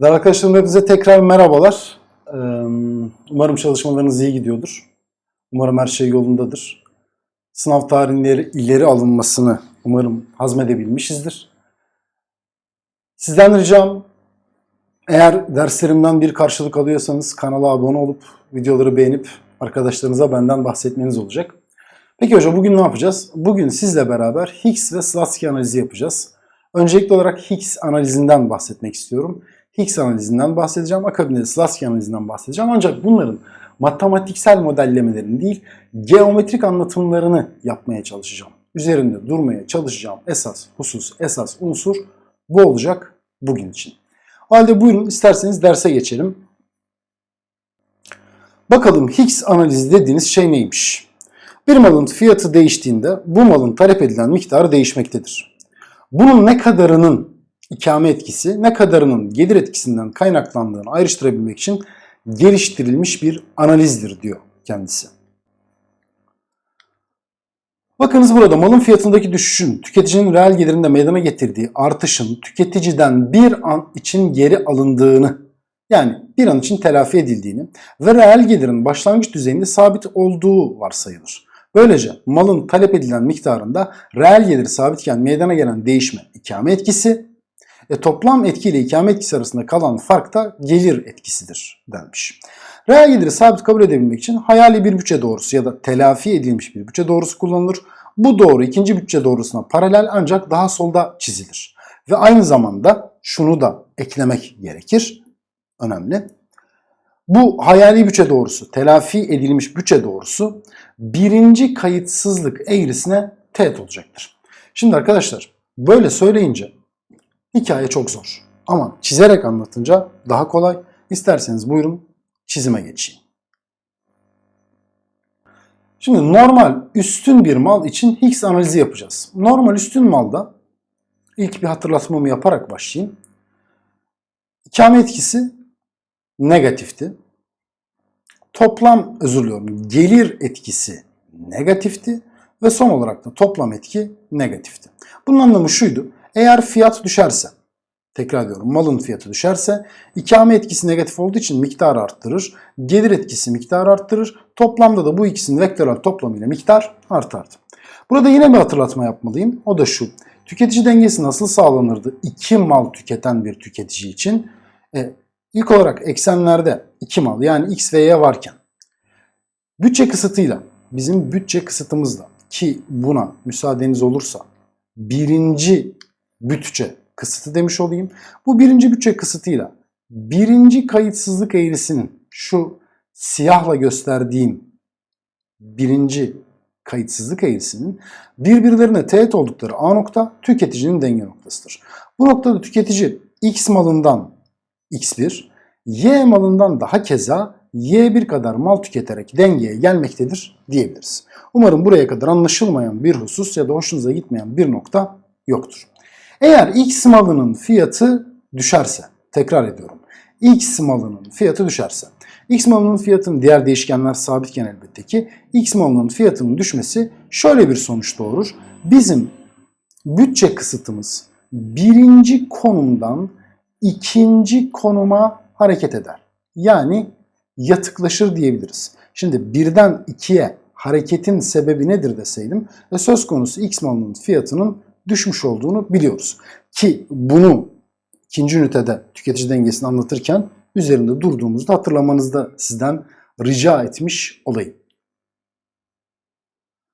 Değerli arkadaşlarım hepinize tekrar merhabalar. Ee, Umarım çalışmalarınız iyi gidiyordur. Umarım her şey yolundadır. Sınav tarihleri ileri alınmasını umarım hazmedebilmişizdir. Sizden ricam eğer derslerimden bir karşılık alıyorsanız kanala abone olup videoları beğenip arkadaşlarınıza benden bahsetmeniz olacak. Peki hocam bugün ne yapacağız? Bugün sizle beraber Higgs ve Slatsky analizi yapacağız. Öncelikli olarak Higgs analizinden bahsetmek istiyorum. Higgs analizinden bahsedeceğim. Akabinde de Slatsky analizinden bahsedeceğim. Ancak bunların matematiksel modellemelerini değil, geometrik anlatımlarını yapmaya çalışacağım. Üzerinde durmaya çalışacağım esas husus, esas unsur bu olacak bugün için. O halde buyurun isterseniz derse geçelim. Bakalım Higgs analizi dediğiniz şey neymiş? Bir malın fiyatı değiştiğinde bu malın talep edilen miktarı değişmektedir. Bunun ne kadarının ikame etkisi, ne kadarının gelir etkisinden kaynaklandığını ayrıştırabilmek için geliştirilmiş bir analizdir diyor kendisi. Bakınız burada malın fiyatındaki düşüşün tüketicinin reel gelirinde meydana getirdiği artışın tüketiciden bir an için geri alındığını yani bir an için telafi edildiğini ve reel gelirin başlangıç düzeyinde sabit olduğu varsayılır. Böylece malın talep edilen miktarında reel gelir sabitken meydana gelen değişme ikame etkisi, e, toplam etki ile ikame etkisi arasında kalan fark da gelir etkisidir denmiş. Reel geliri sabit kabul edebilmek için hayali bir bütçe doğrusu ya da telafi edilmiş bir bütçe doğrusu kullanılır. Bu doğru ikinci bütçe doğrusuna paralel ancak daha solda çizilir. Ve aynı zamanda şunu da eklemek gerekir. Önemli. Bu hayali bütçe doğrusu, telafi edilmiş bütçe doğrusu birinci kayıtsızlık eğrisine teğet olacaktır. Şimdi arkadaşlar böyle söyleyince hikaye çok zor. Ama çizerek anlatınca daha kolay. İsterseniz buyurun çizime geçeyim. Şimdi normal üstün bir mal için Higgs analizi yapacağız. Normal üstün malda ilk bir hatırlatmamı yaparak başlayayım. İkame etkisi negatifti. Toplam özür diliyorum gelir etkisi negatifti ve son olarak da toplam etki negatifti. Bunun anlamı şuydu. Eğer fiyat düşerse, tekrar diyorum malın fiyatı düşerse ikame etkisi negatif olduğu için miktarı arttırır. Gelir etkisi miktarı arttırır. Toplamda da bu ikisinin vektörel toplamıyla miktar artardı. Burada yine bir hatırlatma yapmalıyım. O da şu. Tüketici dengesi nasıl sağlanırdı? İki mal tüketen bir tüketici için. E, ilk olarak eksenlerde iki mal yani x ve y varken bütçe kısıtıyla bizim bütçe kısıtımızla ki buna müsaadeniz olursa birinci bütçe kısıtı demiş olayım. Bu birinci bütçe kısıtıyla birinci kayıtsızlık eğrisinin şu siyahla gösterdiğim birinci kayıtsızlık eğrisinin birbirlerine teğet oldukları A nokta tüketicinin denge noktasıdır. Bu noktada tüketici X malından X1, Y malından daha keza Y1 kadar mal tüketerek dengeye gelmektedir diyebiliriz. Umarım buraya kadar anlaşılmayan bir husus ya da hoşunuza gitmeyen bir nokta yoktur. Eğer X malının fiyatı düşerse, tekrar ediyorum. X malının fiyatı düşerse. X malının fiyatının diğer değişkenler sabitken elbette ki X malının fiyatının düşmesi şöyle bir sonuç doğurur. Bizim bütçe kısıtımız birinci konumdan ikinci konuma hareket eder. Yani yatıklaşır diyebiliriz. Şimdi birden ikiye hareketin sebebi nedir deseydim ve söz konusu X malının fiyatının düşmüş olduğunu biliyoruz. Ki bunu ikinci ünitede tüketici dengesini anlatırken üzerinde durduğumuzda hatırlamanızda sizden rica etmiş olayım.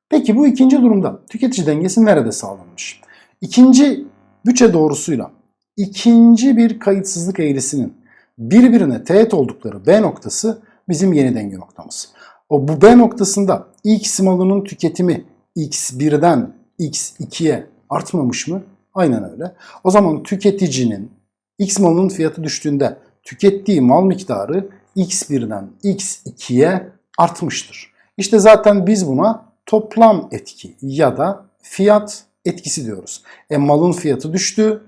Peki bu ikinci durumda tüketici dengesi nerede sağlanmış? İkinci bütçe doğrusuyla ikinci bir kayıtsızlık eğrisinin birbirine teğet oldukları B noktası bizim yeni denge noktamız. O bu B noktasında X malının tüketimi X1'den X2'ye artmamış mı? Aynen öyle. O zaman tüketicinin X malının fiyatı düştüğünde tükettiği mal miktarı X1'den X2'ye artmıştır. İşte zaten biz buna toplam etki ya da fiyat etkisi diyoruz. E malın fiyatı düştü,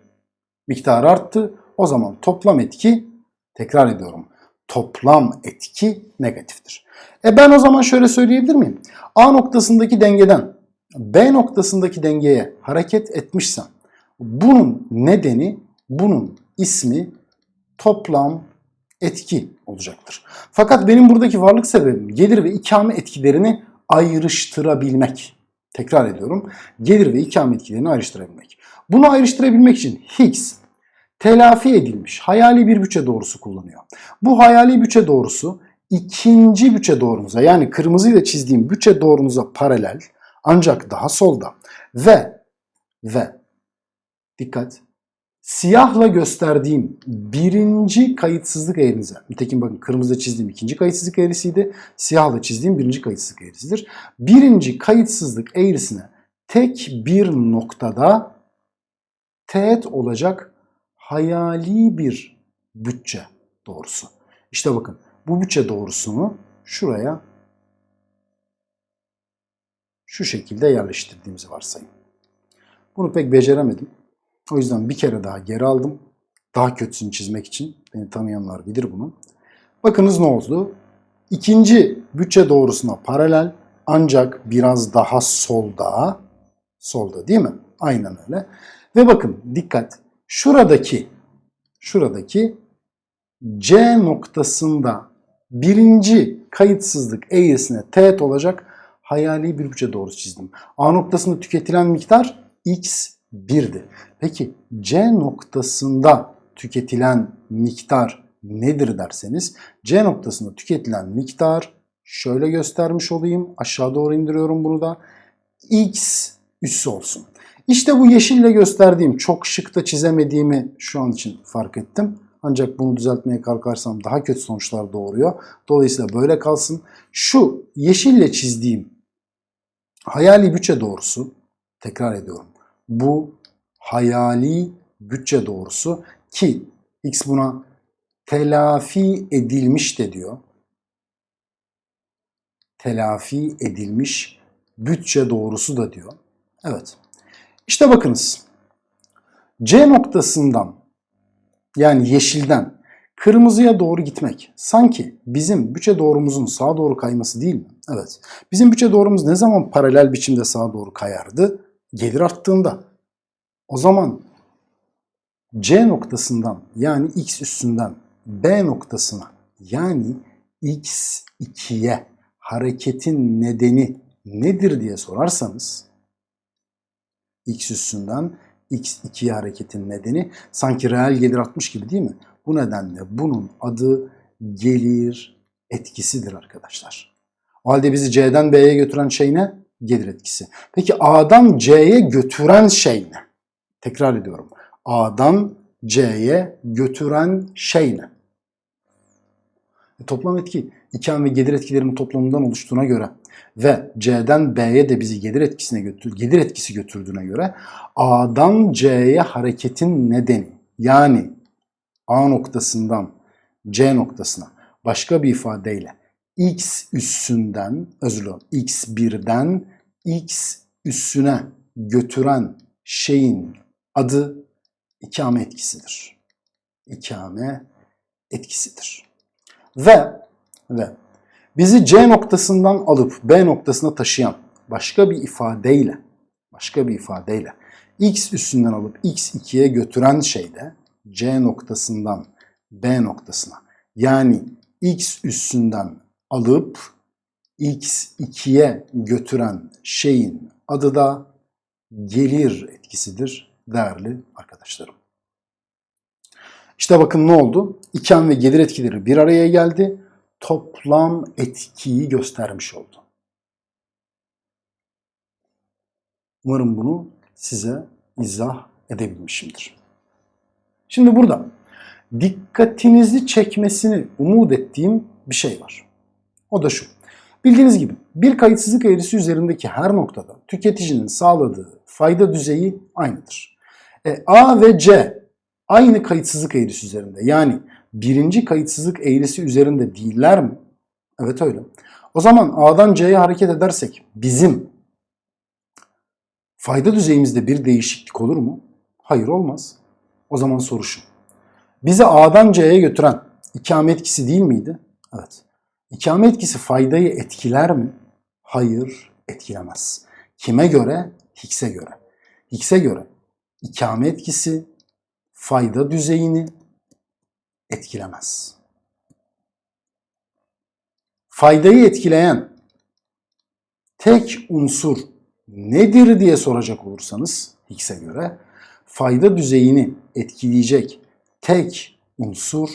miktar arttı. O zaman toplam etki, tekrar ediyorum, toplam etki negatiftir. E ben o zaman şöyle söyleyebilir miyim? A noktasındaki dengeden B noktasındaki dengeye hareket etmişsem bunun nedeni, bunun ismi toplam etki olacaktır. Fakat benim buradaki varlık sebebim gelir ve ikame etkilerini ayrıştırabilmek. Tekrar ediyorum. Gelir ve ikame etkilerini ayrıştırabilmek. Bunu ayrıştırabilmek için Higgs telafi edilmiş hayali bir bütçe doğrusu kullanıyor. Bu hayali bütçe doğrusu ikinci bütçe doğrumuza yani kırmızıyla çizdiğim bütçe doğrumuza paralel ancak daha solda. Ve ve. Dikkat. Siyahla gösterdiğim birinci kayıtsızlık eğrinize. Nitekim bakın kırmızıda çizdiğim ikinci kayıtsızlık eğrisiydi. Siyahla çizdiğim birinci kayıtsızlık eğrisidir. Birinci kayıtsızlık eğrisine tek bir noktada teğet olacak hayali bir bütçe doğrusu. İşte bakın bu bütçe doğrusunu şuraya şu şekilde yerleştirdiğimizi varsayın. Bunu pek beceremedim. O yüzden bir kere daha geri aldım. Daha kötüsünü çizmek için. Beni tanıyanlar bilir bunu. Bakınız ne oldu? İkinci bütçe doğrusuna paralel ancak biraz daha solda. Solda değil mi? Aynen öyle. Ve bakın dikkat. Şuradaki şuradaki C noktasında birinci kayıtsızlık eğrisine teğet olacak hayali bir bütçe doğrusu çizdim. A noktasında tüketilen miktar x 1'di. Peki C noktasında tüketilen miktar nedir derseniz C noktasında tüketilen miktar şöyle göstermiş olayım. Aşağı doğru indiriyorum bunu da. X üssü olsun. İşte bu yeşille gösterdiğim çok şık da çizemediğimi şu an için fark ettim. Ancak bunu düzeltmeye kalkarsam daha kötü sonuçlar doğuruyor. Dolayısıyla böyle kalsın. Şu yeşille çizdiğim hayali bütçe doğrusu, tekrar ediyorum. Bu hayali bütçe doğrusu ki X buna telafi edilmiş de diyor. Telafi edilmiş bütçe doğrusu da diyor. Evet. İşte bakınız. C noktasından yani yeşilden kırmızıya doğru gitmek sanki bizim bütçe doğrumuzun sağa doğru kayması değil mi? Evet. Bizim bütçe doğrumuz ne zaman paralel biçimde sağa doğru kayardı? Gelir arttığında. O zaman C noktasından yani x üstünden B noktasına yani x2'ye hareketin nedeni nedir diye sorarsanız x üstünden x2'ye hareketin nedeni sanki reel gelir artmış gibi değil mi? Bu nedenle bunun adı gelir etkisidir arkadaşlar. O halde bizi C'den B'ye götüren şey ne? Gelir etkisi. Peki A'dan C'ye götüren şey ne? Tekrar ediyorum. A'dan C'ye götüren şey ne? E, toplam etki iken ve gelir etkilerinin toplamından oluştuğuna göre ve C'den B'ye de bizi gelir etkisine götür, gelir etkisi götürdüğüne göre A'dan C'ye hareketin nedeni yani A noktasından C noktasına başka bir ifadeyle x üssünden özür dilerim x1'den x üssüne götüren şeyin adı ikame etkisidir. İkame etkisidir. Ve ve bizi C noktasından alıp B noktasına taşıyan başka bir ifadeyle başka bir ifadeyle x üstünden alıp x2'ye götüren şey de C noktasından B noktasına yani x üstünden alıp x2'ye götüren şeyin adı da gelir etkisidir değerli arkadaşlarım. İşte bakın ne oldu? İken ve gelir etkileri bir araya geldi. Toplam etkiyi göstermiş oldu. Umarım bunu size izah edebilmişimdir. Şimdi burada dikkatinizi çekmesini umut ettiğim bir şey var. O da şu. Bildiğiniz gibi bir kayıtsızlık eğrisi üzerindeki her noktada tüketicinin sağladığı fayda düzeyi aynıdır. E, A ve C aynı kayıtsızlık eğrisi üzerinde. Yani birinci kayıtsızlık eğrisi üzerinde değiller mi? Evet öyle. O zaman A'dan C'ye hareket edersek bizim fayda düzeyimizde bir değişiklik olur mu? Hayır olmaz. O zaman soru şu. Bizi A'dan C'ye götüren ikame etkisi değil miydi? Evet. İkame etkisi faydayı etkiler mi? Hayır, etkilemez. Kime göre? Higgs'e göre. Higgs'e göre ikame etkisi fayda düzeyini etkilemez. Faydayı etkileyen tek unsur nedir diye soracak olursanız Higgs'e göre fayda düzeyini etkileyecek tek unsur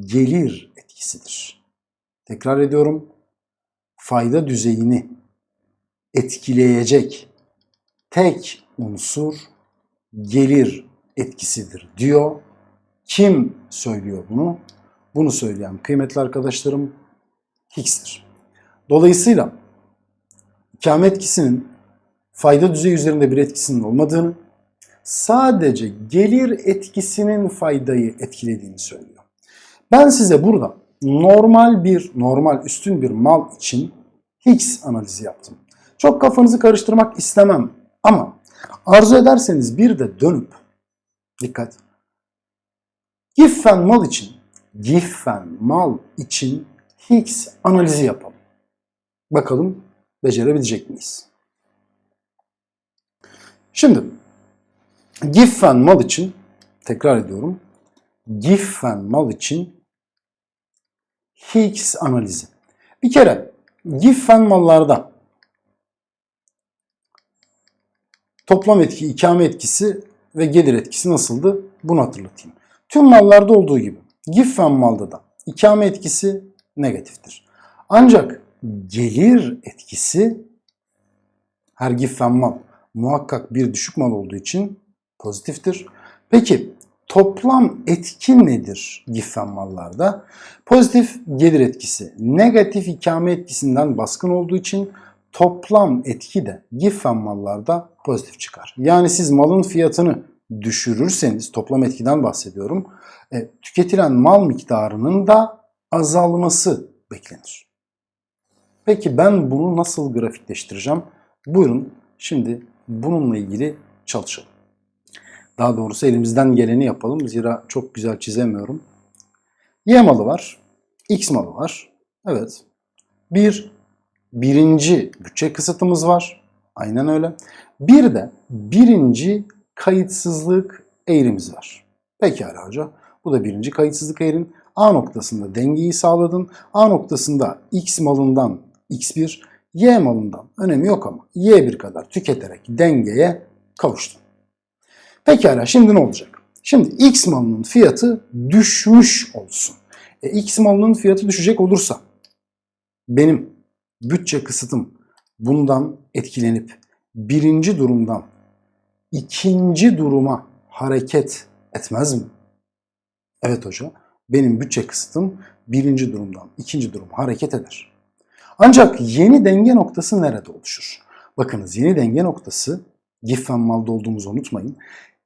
gelir etkisidir. Tekrar ediyorum. Fayda düzeyini etkileyecek tek unsur gelir etkisidir diyor. Kim söylüyor bunu? Bunu söyleyen kıymetli arkadaşlarım Higgs'tir. Dolayısıyla ikame etkisinin fayda düzeyi üzerinde bir etkisinin olmadığını, sadece gelir etkisinin faydayı etkilediğini söylüyor. Ben size burada normal bir, normal üstün bir mal için Higgs analizi yaptım. Çok kafanızı karıştırmak istemem ama arzu ederseniz bir de dönüp dikkat Giffen mal için Giffen mal için Higgs analizi yapalım. Bakalım becerebilecek miyiz? Şimdi Giffen mal için tekrar ediyorum. Giffen mal için Higgs analizi. Bir kere Giffen mallarda toplam etki, ikame etkisi ve gelir etkisi nasıldı? Bunu hatırlatayım. Tüm mallarda olduğu gibi Giffen malda da ikame etkisi negatiftir. Ancak gelir etkisi her Giffen mal muhakkak bir düşük mal olduğu için pozitiftir. Peki toplam etki nedir Giffen mallarda? Pozitif gelir etkisi negatif ikame etkisinden baskın olduğu için toplam etki de Giffen mallarda pozitif çıkar. Yani siz malın fiyatını düşürürseniz toplam etkiden bahsediyorum. E, tüketilen mal miktarının da azalması beklenir. Peki ben bunu nasıl grafikleştireceğim? Buyurun şimdi bununla ilgili çalışalım. Daha doğrusu elimizden geleni yapalım. Zira çok güzel çizemiyorum. Y malı var. X malı var. Evet. Bir birinci bütçe kısıtımız var. Aynen öyle. Bir de birinci kayıtsızlık eğrimiz var. Pekala hoca. Bu da birinci kayıtsızlık eğrin. A noktasında dengeyi sağladın. A noktasında X malından X1, Y malından önemi yok ama Y1 kadar tüketerek dengeye kavuştun. Pekala şimdi ne olacak? Şimdi X malının fiyatı düşmüş olsun. E, X malının fiyatı düşecek olursa benim bütçe kısıtım bundan etkilenip birinci durumdan ikinci duruma hareket etmez mi? Evet hocam. Benim bütçe kısıtım birinci durumdan ikinci duruma hareket eder. Ancak yeni denge noktası nerede oluşur? Bakınız yeni denge noktası Giffen malda olduğumuzu unutmayın.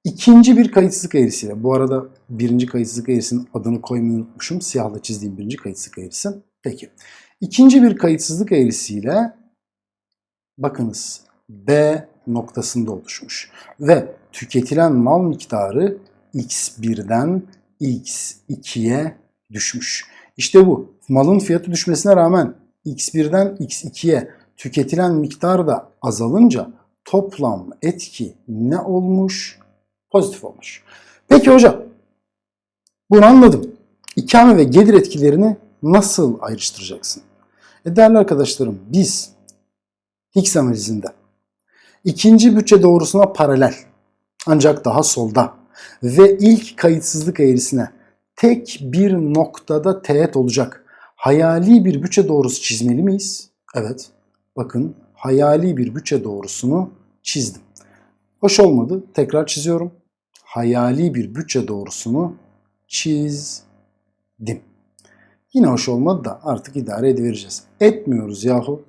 İkinci bir kayıtsızlık eğrisiyle. Bu arada birinci kayıtsızlık eğrisinin adını koymayı unutmuşum. Siyahla çizdiğim birinci kayıtsızlık eğrisi. Peki. İkinci bir kayıtsızlık eğrisiyle bakınız B noktasında oluşmuş. Ve tüketilen mal miktarı X1'den X2'ye düşmüş. İşte bu. Malın fiyatı düşmesine rağmen X1'den X2'ye tüketilen miktar da azalınca toplam etki ne olmuş? Pozitif olmuş. Peki hocam bunu anladım. İkame ve gelir etkilerini nasıl ayrıştıracaksın? E değerli arkadaşlarım biz Higgs analizinde ikinci bütçe doğrusuna paralel ancak daha solda ve ilk kayıtsızlık eğrisine tek bir noktada teğet olacak hayali bir bütçe doğrusu çizmeli miyiz? Evet. Bakın hayali bir bütçe doğrusunu çizdim. Hoş olmadı. Tekrar çiziyorum. Hayali bir bütçe doğrusunu çizdim. Yine hoş olmadı da artık idare edivereceğiz. Etmiyoruz yahu.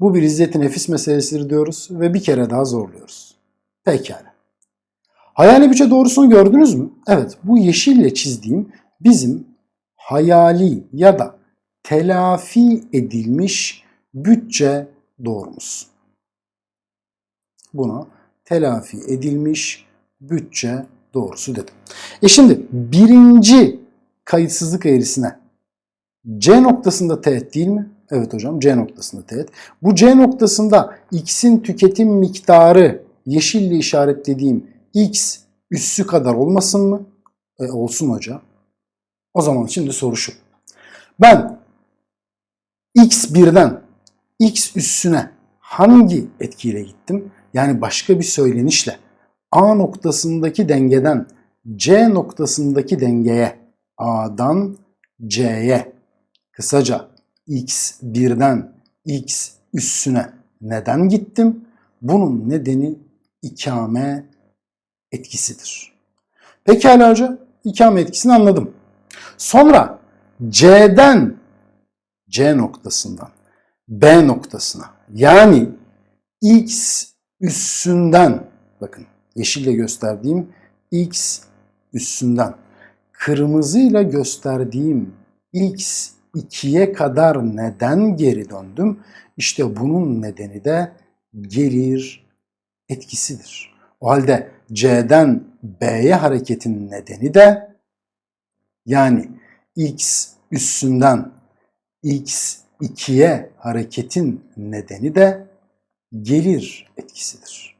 Bu bir izzeti nefis meselesidir diyoruz ve bir kere daha zorluyoruz. Pekala. Hayali bütçe doğrusunu gördünüz mü? Evet bu yeşille çizdiğim bizim hayali ya da telafi edilmiş bütçe doğrumuz. Buna telafi edilmiş bütçe doğrusu dedim. E şimdi birinci kayıtsızlık eğrisine C noktasında teğet değil mi? Evet hocam C noktasında teğet. Bu C noktasında X'in tüketim miktarı yeşille işaretlediğim X üssü kadar olmasın mı? E, olsun hocam. O zaman şimdi soru şu. Ben x1'den x üssüne hangi etkiyle gittim? Yani başka bir söylenişle A noktasındaki dengeden C noktasındaki dengeye A'dan C'ye kısaca x1'den x üssüne neden gittim? Bunun nedeni ikame etkisidir. Pekala hoca, ikame etkisini anladım. Sonra C'den C noktasından B noktasına yani X üssünden bakın yeşille gösterdiğim X üssünden kırmızıyla gösterdiğim X 2'ye kadar neden geri döndüm? İşte bunun nedeni de gelir etkisidir. O halde C'den B'ye hareketin nedeni de yani X üssünden X 2'ye hareketin nedeni de gelir etkisidir.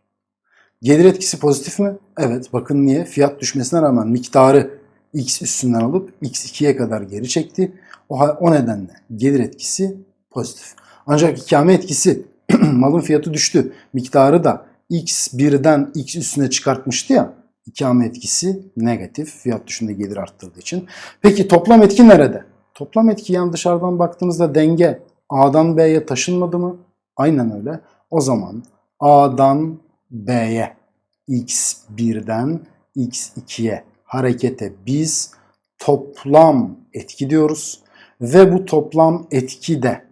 Gelir etkisi pozitif mi? Evet. Bakın niye? Fiyat düşmesine rağmen miktarı X üstünden alıp X2'ye kadar geri çekti. O, o nedenle gelir etkisi pozitif. Ancak ikame etkisi malın fiyatı düştü. Miktarı da X1'den X üstüne çıkartmıştı ya. İkame etkisi negatif. Fiyat düşünde gelir arttırdığı için. Peki toplam etki nerede? Toplam etki yani dışarıdan baktığınızda denge A'dan B'ye taşınmadı mı? Aynen öyle. O zaman A'dan B'ye X1'den X2'ye harekete biz toplam etki diyoruz. Ve bu toplam etki de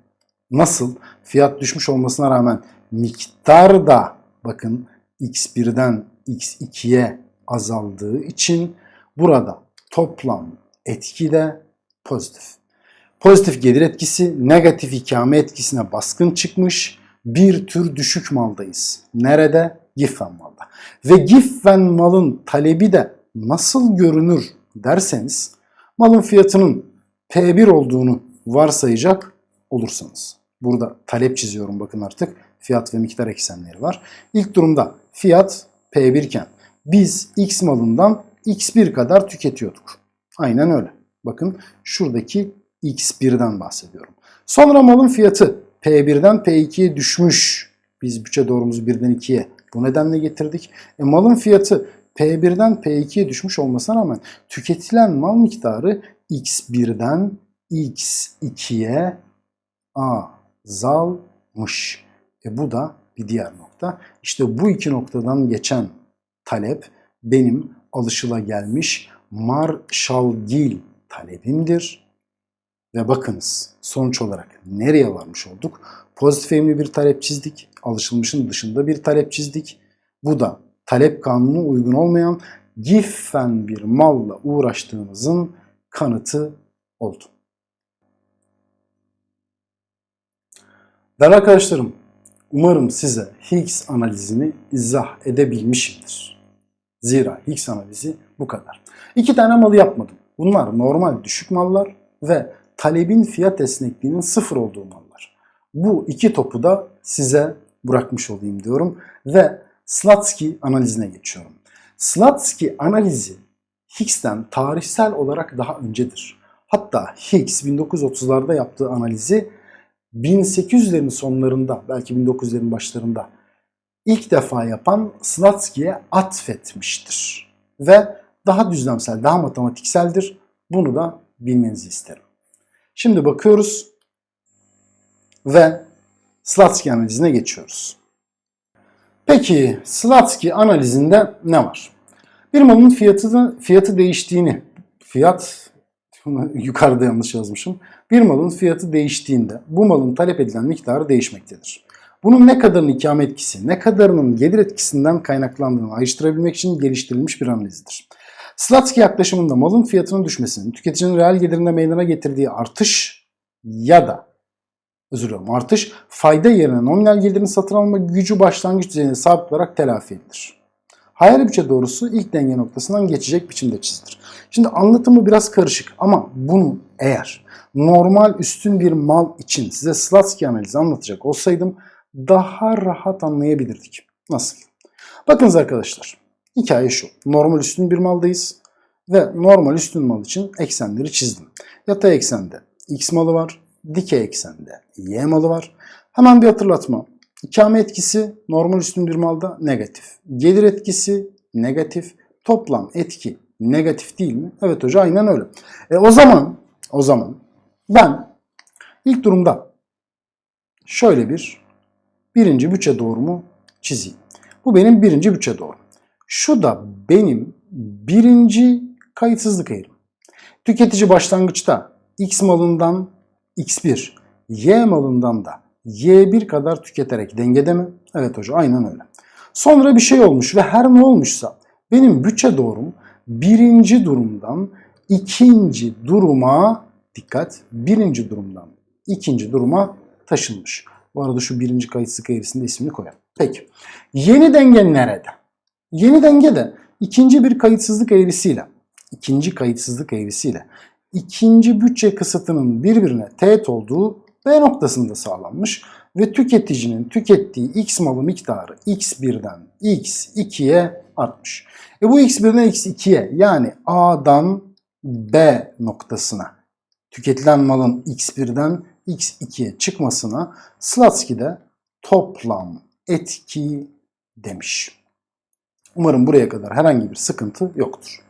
nasıl? Fiyat düşmüş olmasına rağmen miktar da bakın X1'den X2'ye azaldığı için burada toplam etki de pozitif. Pozitif gelir etkisi negatif ikame etkisine baskın çıkmış bir tür düşük maldayız. Nerede? Giffen malda. Ve Giffen malın talebi de nasıl görünür derseniz malın fiyatının P1 olduğunu varsayacak olursanız. Burada talep çiziyorum bakın artık fiyat ve miktar eksenleri var. İlk durumda fiyat P1 iken biz X malından X1 kadar tüketiyorduk. Aynen öyle. Bakın şuradaki X1'den bahsediyorum. Sonra malın fiyatı P1'den P2'ye düşmüş. Biz bütçe doğrumuzu 1'den 2'ye bu nedenle getirdik. E, malın fiyatı P1'den P2'ye düşmüş olmasına rağmen tüketilen mal miktarı X1'den X2'ye azalmış. E, bu da bir diğer nokta. İşte bu iki noktadan geçen talep benim alışılagelmiş Marshall-Gill talebimdir. Ve bakınız sonuç olarak nereye varmış olduk? Pozitif eğimli bir talep çizdik. Alışılmışın dışında bir talep çizdik. Bu da talep kanunu uygun olmayan giffen bir malla uğraştığınızın kanıtı oldu. Değerli arkadaşlarım, umarım size Higgs analizini izah edebilmişimdir. Zira Higgs analizi bu kadar. İki tane malı yapmadım. Bunlar normal düşük mallar ve talebin fiyat esnekliğinin sıfır olduğu mallar. Bu iki topu da size bırakmış olayım diyorum ve Slatsky analizine geçiyorum. Slatsky analizi Higgs'ten tarihsel olarak daha öncedir. Hatta Higgs 1930'larda yaptığı analizi 1800'lerin sonlarında belki 1900'lerin başlarında ilk defa yapan Slatsky'ye atfetmiştir. Ve daha düzlemsel, daha matematikseldir. Bunu da bilmenizi isterim. Şimdi bakıyoruz ve Slatsky analizine geçiyoruz. Peki Slatsky analizinde ne var? Bir malın fiyatı, fiyatı değiştiğini, fiyat yukarıda yanlış yazmışım. Bir malın fiyatı değiştiğinde bu malın talep edilen miktarı değişmektedir. Bunun ne kadarının ikame etkisi, ne kadarının gelir etkisinden kaynaklandığını ayrıştırabilmek için geliştirilmiş bir analizdir. Slatsky yaklaşımında malın fiyatının düşmesinin tüketicinin reel gelirinde meydana getirdiği artış ya da özür dilerim artış fayda yerine nominal gelirin satın alma gücü başlangıç düzeyine sabit olarak telafi edilir. Hayal bütçe doğrusu ilk denge noktasından geçecek biçimde çizilir. Şimdi anlatımı biraz karışık ama bunu eğer normal üstün bir mal için size Slatsky analizi anlatacak olsaydım daha rahat anlayabilirdik. Nasıl? Bakınız arkadaşlar. Hikaye şu. Normal üstün bir maldayız. Ve normal üstün mal için eksenleri çizdim. Yatay eksende x malı var. Dikey eksende y malı var. Hemen bir hatırlatma. İkame etkisi normal üstün bir malda negatif. Gelir etkisi negatif. Toplam etki negatif değil mi? Evet hoca aynen öyle. E o zaman o zaman ben ilk durumda şöyle bir birinci bütçe doğrumu çizeyim. Bu benim birinci bütçe doğrum. Şu da benim birinci kayıtsızlık eğrim. Tüketici başlangıçta X malından X1, Y malından da Y1 kadar tüketerek dengede mi? Evet hoca aynen öyle. Sonra bir şey olmuş ve her ne olmuşsa benim bütçe doğrum birinci durumdan ikinci duruma dikkat birinci durumdan ikinci duruma taşınmış. Bu arada şu birinci kayıtsızlık eğrisinde ismini koyalım. Peki. Yeni denge nerede? Yeni denge de ikinci bir kayıtsızlık eğrisiyle ikinci kayıtsızlık eğrisiyle ikinci bütçe kısıtının birbirine teğet olduğu B noktasında sağlanmış ve tüketicinin tükettiği X malı miktarı X1'den X2'ye artmış. E bu X1'den X2'ye yani A'dan B noktasına tüketilen malın X1'den X2'ye çıkmasına Slatsky'de toplam etki demiş. Umarım buraya kadar herhangi bir sıkıntı yoktur.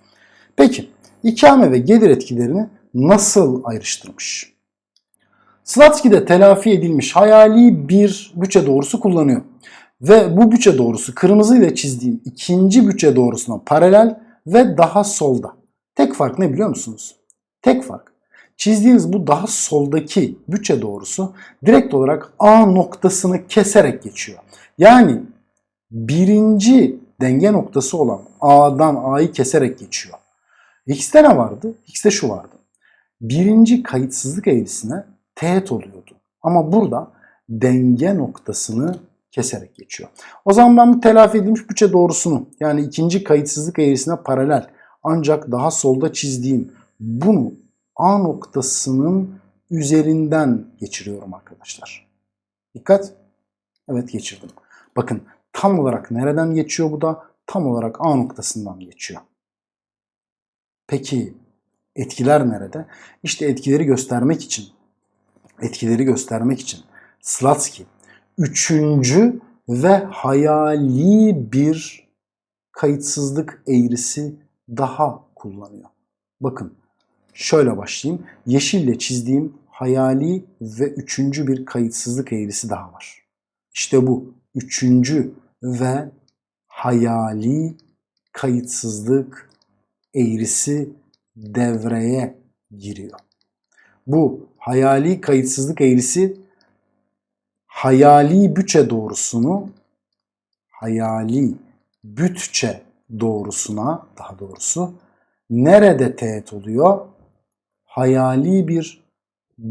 Peki ikame ve gelir etkilerini nasıl ayrıştırmış? Slatsky'de telafi edilmiş hayali bir bütçe doğrusu kullanıyor. Ve bu bütçe doğrusu kırmızı ile çizdiğim ikinci bütçe doğrusuna paralel ve daha solda. Tek fark ne biliyor musunuz? Tek fark. Çizdiğiniz bu daha soldaki bütçe doğrusu direkt olarak A noktasını keserek geçiyor. Yani birinci denge noktası olan A'dan A'yı keserek geçiyor. X'te ne vardı? X'te şu vardı. Birinci kayıtsızlık eğrisine teğet oluyordu. Ama burada denge noktasını keserek geçiyor. O zaman ben bu telafi edilmiş bütçe doğrusunu yani ikinci kayıtsızlık eğrisine paralel ancak daha solda çizdiğim bunu A noktasının üzerinden geçiriyorum arkadaşlar. Dikkat. Evet geçirdim. Bakın tam olarak nereden geçiyor bu da? Tam olarak A noktasından geçiyor. Peki etkiler nerede? İşte etkileri göstermek için etkileri göstermek için Slatsky üçüncü ve hayali bir kayıtsızlık eğrisi daha kullanıyor. Bakın şöyle başlayayım. Yeşille çizdiğim hayali ve üçüncü bir kayıtsızlık eğrisi daha var. İşte bu üçüncü ve hayali kayıtsızlık eğrisi devreye giriyor. Bu hayali kayıtsızlık eğrisi hayali bütçe doğrusunu hayali bütçe doğrusuna daha doğrusu nerede teğet oluyor? Hayali bir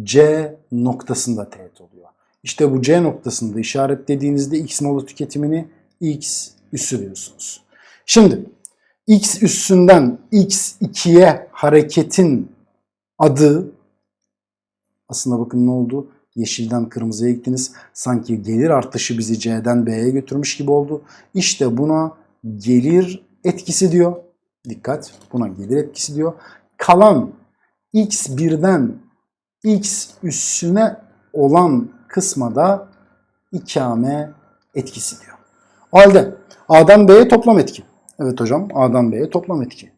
C noktasında teğet oluyor. İşte bu C noktasında işaretlediğinizde X malı tüketimini X üssü diyorsunuz. Şimdi X üssünden X2'ye hareketin adı aslında bakın ne oldu? Yeşilden kırmızıya gittiniz. Sanki gelir artışı bizi C'den B'ye götürmüş gibi oldu. İşte buna gelir etkisi diyor. Dikkat buna gelir etkisi diyor. Kalan X1'den X üssüne olan kısma da ikame etkisi diyor. O halde A'dan B'ye toplam etki. Evet hocam A'dan B'ye toplam etki.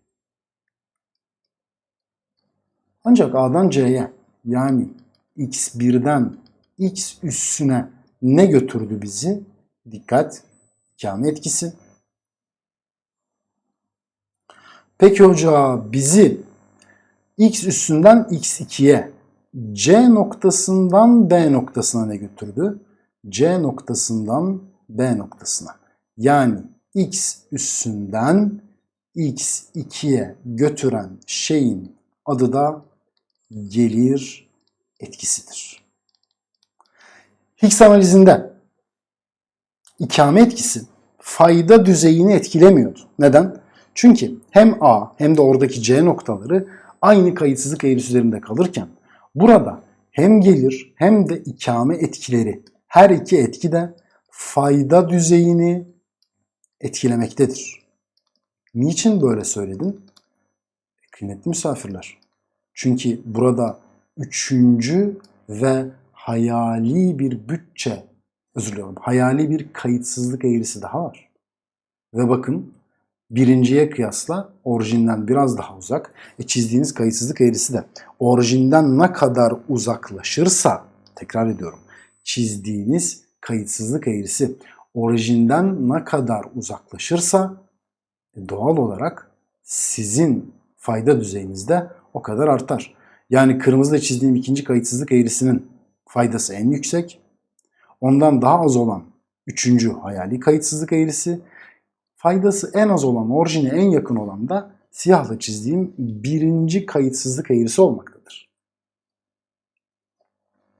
Ancak A'dan C'ye yani x1'den x üssüne ne götürdü bizi? Dikkat, ikame etkisi. Peki hoca bizi x üssünden x2'ye C noktasından B noktasına ne götürdü? C noktasından B noktasına. Yani x üssünden x2'ye götüren şeyin adı da gelir etkisidir. Higgs analizinde ikame etkisi fayda düzeyini etkilemiyordu. Neden? Çünkü hem A hem de oradaki C noktaları aynı kayıtsızlık eğrisi üzerinde kalırken burada hem gelir hem de ikame etkileri her iki etki de fayda düzeyini etkilemektedir. Niçin böyle söyledin? Kıymetli misafirler. Çünkü burada üçüncü ve hayali bir bütçe, özür diliyorum, hayali bir kayıtsızlık eğrisi daha var. Ve bakın birinciye kıyasla orijinden biraz daha uzak. E çizdiğiniz kayıtsızlık eğrisi de orijinden ne kadar uzaklaşırsa, tekrar ediyorum, çizdiğiniz kayıtsızlık eğrisi orijinden ne kadar uzaklaşırsa e, doğal olarak sizin fayda düzeyiniz de o kadar artar. Yani kırmızıda çizdiğim ikinci kayıtsızlık eğrisinin faydası en yüksek. Ondan daha az olan üçüncü hayali kayıtsızlık eğrisi. Faydası en az olan, orijine en yakın olan da siyahla çizdiğim birinci kayıtsızlık eğrisi olmaktadır.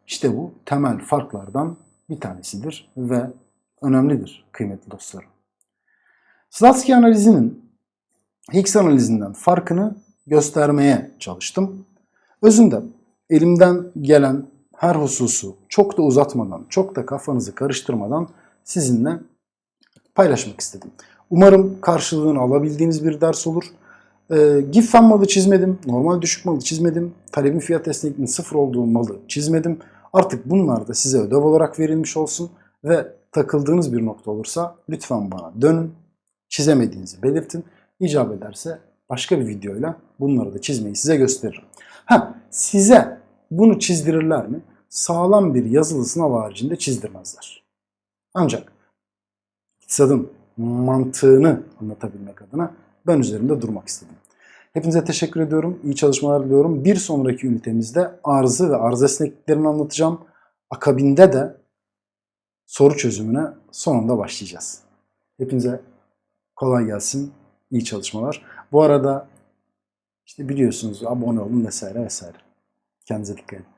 İşte bu temel farklardan bir tanesidir ve önemlidir kıymetli dostlarım. Slatsky analizinin Higgs analizinden farkını göstermeye çalıştım. Özünde elimden gelen her hususu çok da uzatmadan, çok da kafanızı karıştırmadan sizinle paylaşmak istedim. Umarım karşılığını alabildiğiniz bir ders olur. Ee, GIF fen malı çizmedim, normal düşük malı çizmedim, talebin fiyat esnekliğinin sıfır olduğu malı çizmedim. Artık bunlar da size ödev olarak verilmiş olsun ve takıldığınız bir nokta olursa lütfen bana dönün, çizemediğinizi belirtin. İcap ederse başka bir videoyla bunları da çizmeyi size gösteririm. Ha, size bunu çizdirirler mi? Sağlam bir yazılı sınav haricinde çizdirmezler. Ancak iktisadın mantığını anlatabilmek adına ben üzerinde durmak istedim. Hepinize teşekkür ediyorum. İyi çalışmalar diliyorum. Bir sonraki ünitemizde arzı ve arz esnekliklerini anlatacağım. Akabinde de soru çözümüne sonunda başlayacağız. Hepinize kolay gelsin. İyi çalışmalar. Bu arada işte biliyorsunuz abone olun vesaire vesaire. Kendinize dikkat edin.